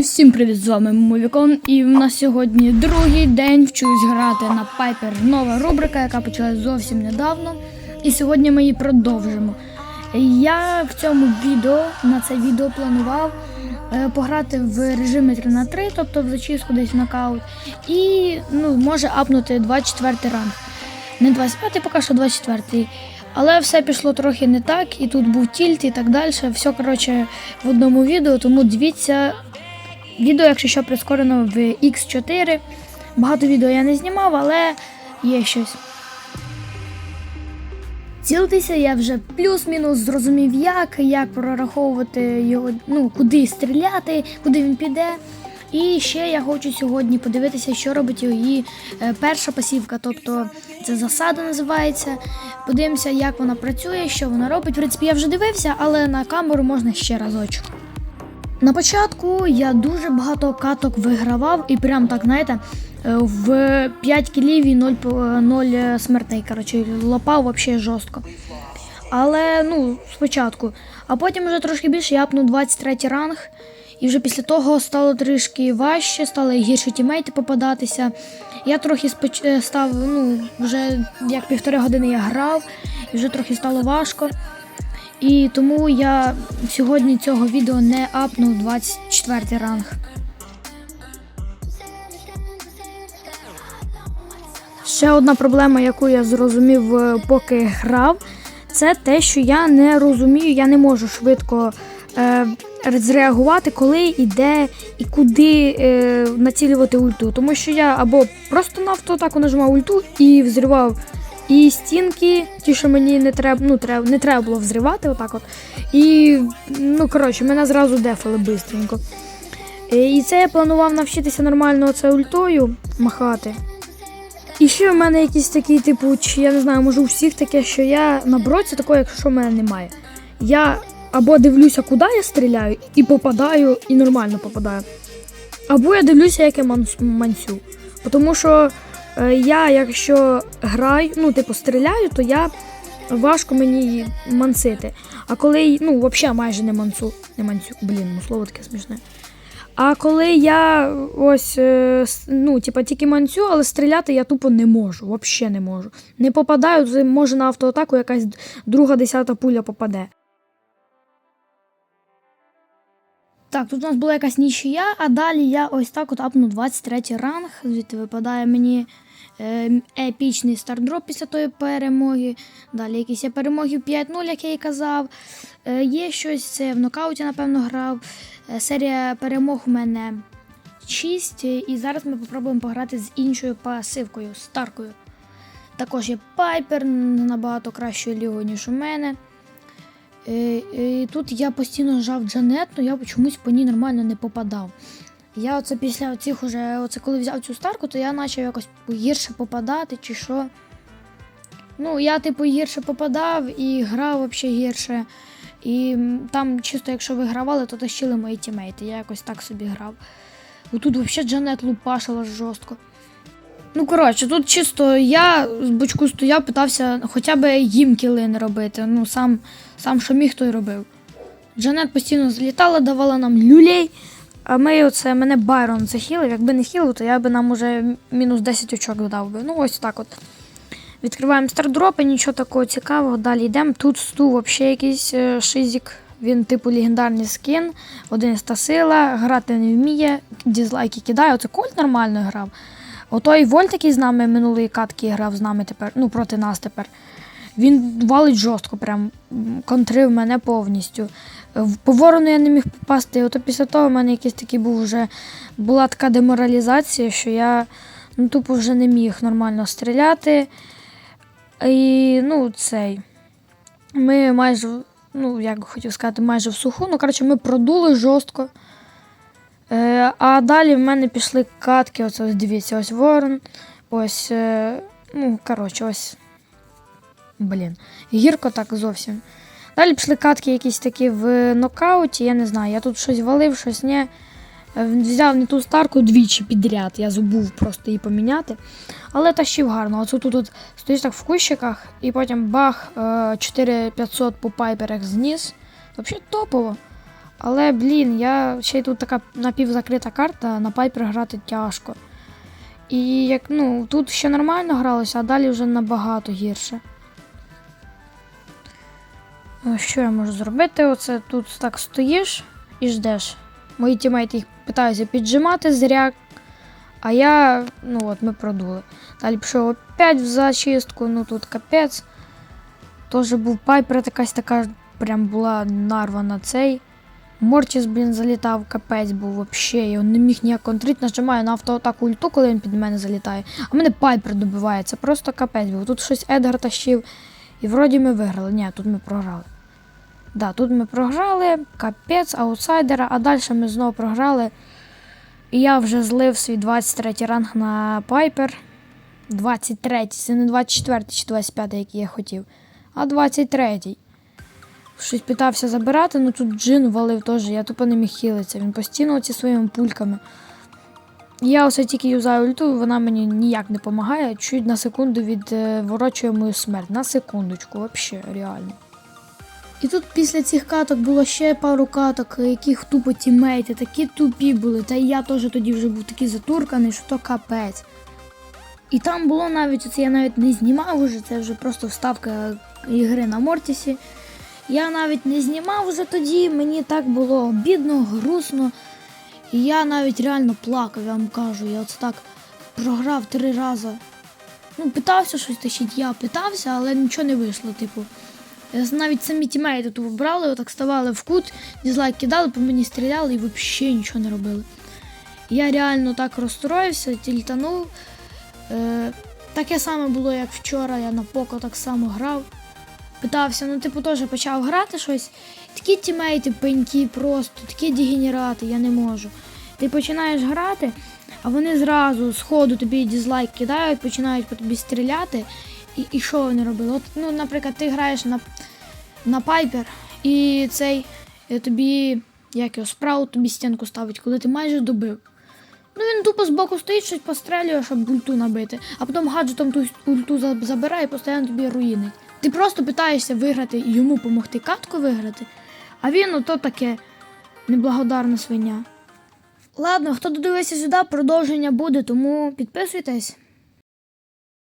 Всім привіт, з вами Мовікон. І в нас сьогодні другий день вчусь грати на Пайпер. Нова рубрика, яка почалась зовсім недавно. І сьогодні ми її продовжимо. Я в цьому відео на це відео планував е, пограти в режимі 3 на 3 тобто в зачистку десь нокаут. І ну, може апнути 24 ранг. Не 25, поки що 24. Але все пішло трохи не так, і тут був тільт і так далі. Все, коротше, в одному відео, тому дивіться відео, якщо що прискорено в X4. Багато відео я не знімав, але є щось. Цілитися я вже плюс-мінус зрозумів, як, як прораховувати його, ну, куди стріляти, куди він піде. І ще я хочу сьогодні подивитися, що робить її е, перша пасівка, тобто це засада називається. Подивимося, як вона працює, що вона робить. В принципі, я вже дивився, але на камеру можна ще разочок. На початку я дуже багато каток вигравав і прям так, знаєте, е, в 5 кілів і 0, по- 0 смертей. Коротше, лопав взагалі жорстко. Але ну, спочатку. А потім вже трошки більше я апнув 23 ранг. І вже після того стало трішки важче, стали гірші тімейти попадатися. Я трохи споч... е, став, ну, вже як півтори години я грав, і вже трохи стало важко. І тому я сьогодні цього відео не апнув 24 ранг. Ще одна проблема, яку я зрозумів, е, поки грав, це те, що я не розумію, я не можу швидко е, зреагувати, коли йде і куди е, націлювати ульту. Тому що я або просто на автоатаку нажимав ульту і взривав і стінки, ті, що мені не треба, ну, треба, не треба було взривати, отак от. І, ну, коротше, мене зразу дефали бистренько. Е, І це я планував навчитися нормально оце ультою махати. І ще в мене якісь такі, типу, чи я не знаю, може у всіх таке, що я на броці такого, якщо в мене немає. Я або дивлюся, куди я стріляю, і попадаю, і нормально попадаю. Або я дивлюся, як я манс- манцю. Тому що я, якщо граю, ну, типу, стріляю, то я важко мені її мансити. А коли, ну, взагалі майже не манцу. Не манцю, блін, ну слово таке смішне. А коли я ось, е, ну, типа, тільки манцю, але стріляти я тупо не можу, взагалі не можу. Не попадаю, може на автоатаку якась друга десята пуля попаде. Так, тут у нас була якась нічия, а далі я ось так от апну 23 ранг. Звідти випадає мені е, епічний стардроп після тої перемоги. Далі якісь я перемоги 5-0, як я і казав. Е, є щось, це в нокауті, напевно, грав. Е, серія перемог у мене 6. І зараз ми попробуємо пограти з іншою пасивкою, старкою. Також є Пайпер набагато кращою лігою, ніж у мене. Е, е, тут я постійно жав Джанет, але я чомусь по ній нормально не попадав. Я оце після цих уже, оце коли взяв цю старку, то я почав якось гірше попадати чи що. Ну, я, типу, гірше попадав і грав взагалі гірше. І там, чисто, якщо вигравали, то тащили мої тімейти. Я якось так собі грав. Тут взагалі Джанет лупашила жорстко. Ну, коротше, тут чисто я з бочку стояв, питався хоча б їм кіли не робити. Ну, сам, сам що міг, то й робив. Джанет постійно злітала, давала нам люлей. А ми оце мене Байрон захилив. Якби не хілив, то я би нам уже мінус 10 очок дав би. Ну, ось так от. Відкриваємо стардропи, нічого такого цікавого. Далі йдемо. Тут сту взагалі якийсь е, шизік. Він типу легендарний скін, 11 сила, грати не вміє, дізлайки кидає. Оце Кольт нормально грав. Отой Вольт, який з нами минулої катки грав з нами тепер, ну проти нас тепер. Він валить жорстко, прям контрив мене повністю. По ворону я не міг попасти. Ото після того в мене якийсь такий був вже була така деморалізація, що я ну, тупо вже не міг нормально стріляти. І ну, цей. Ми майже, ну, як хотів сказати, майже в суху. Ну, коротше, ми продули жорстко. Е, а далі в мене пішли катки. Ось, ось дивіться, ось ворон. Ось. Е, ну, коротше, ось. Блін. Гірко так зовсім. Далі пішли катки якісь такі в нокауті, я не знаю. Я тут щось валив, щось не. Взяв не ту старку двічі підряд, я забув просто її поміняти. Але тащив гарно. Оце тут от стоїш так в кущиках, і потім бах, е, 4500 по пайперах зніс. Взагалі топово. Але, блін, я ще й тут така напівзакрита карта, на пайпер грати тяжко. І як ну, тут ще нормально гралося, а далі вже набагато гірше. Е, Що я можу зробити? Оце тут так стоїш і ждеш. Мої тімейти їх питаються піджимати зря. А я, ну от, ми продули. Далі пішов опять в зачистку, ну тут капець. Теж був пайпер, якась така прям була нарвана цей. Морчіс, блін, залітав, капець був вообще. Я не міг ніяк контрить, нажимаю на автоатаку ульту, коли він під мене залітає. А мене пайпер добиває. Це просто капець був. Тут щось Едгар тащив. І вроді ми виграли. Ні, тут ми програли. Да, тут ми програли, капець, аутсайдера, а далі ми знову програли. І я вже злив свій 23 ранг на Пайпер. 23, це не 24 чи 25, який я хотів, а 23. Щось питався забирати, ну тут джин валив теж, я тупо не міг хілитися. Він постійно оці своїми пульками. Я ось тільки юзаю ульту, вона мені ніяк не допомагає. Чуть на секунду відворочує мою смерть. На секундочку, взагалі, реально. І тут після цих каток було ще пару каток, яких тупо тімейти, такі тупі були. Та я теж тоді вже був такий затурканий, що то капець. І там було навіть, оце я навіть не знімав уже, це вже просто вставка ігри на Мортісі. Я навіть не знімав вже тоді, мені так було обідно, грустно. І я навіть реально плакав, я вам кажу. Я оце так програв три рази. Ну, питався щось тащити, я питався, але нічого не вийшло, типу. Навіть самі тімейти тупо брали, отак ставали в кут, дізлайк кидали, по мені стріляли і взагалі нічого не робили. Я реально так розстроївся, тільтанув. Е, таке саме було, як вчора, я на поко так само грав. Питався, ну типу теж почав грати щось. Такі тімейти пенькі просто, такі дегенерати, я не можу. Ти починаєш грати, а вони зразу з ходу тобі дізлайк кидають, починають по тобі стріляти. І, і що вони робили? От, ну, наприклад, ти граєш на, на пайпер, і цей е, тобі, як його, справу тобі стінку ставить, коли ти майже добив. Ну він тупо збоку стоїть, щось пострелює, щоб ульту набити, а потім гаджетом ту ульту забирає і постійно тобі руїнить. Ти просто питаєшся виграти і йому допомогти катку виграти, а він ото таке неблагодарна свиня. Ладно, хто додивився сюди, продовження буде, тому підписуйтесь.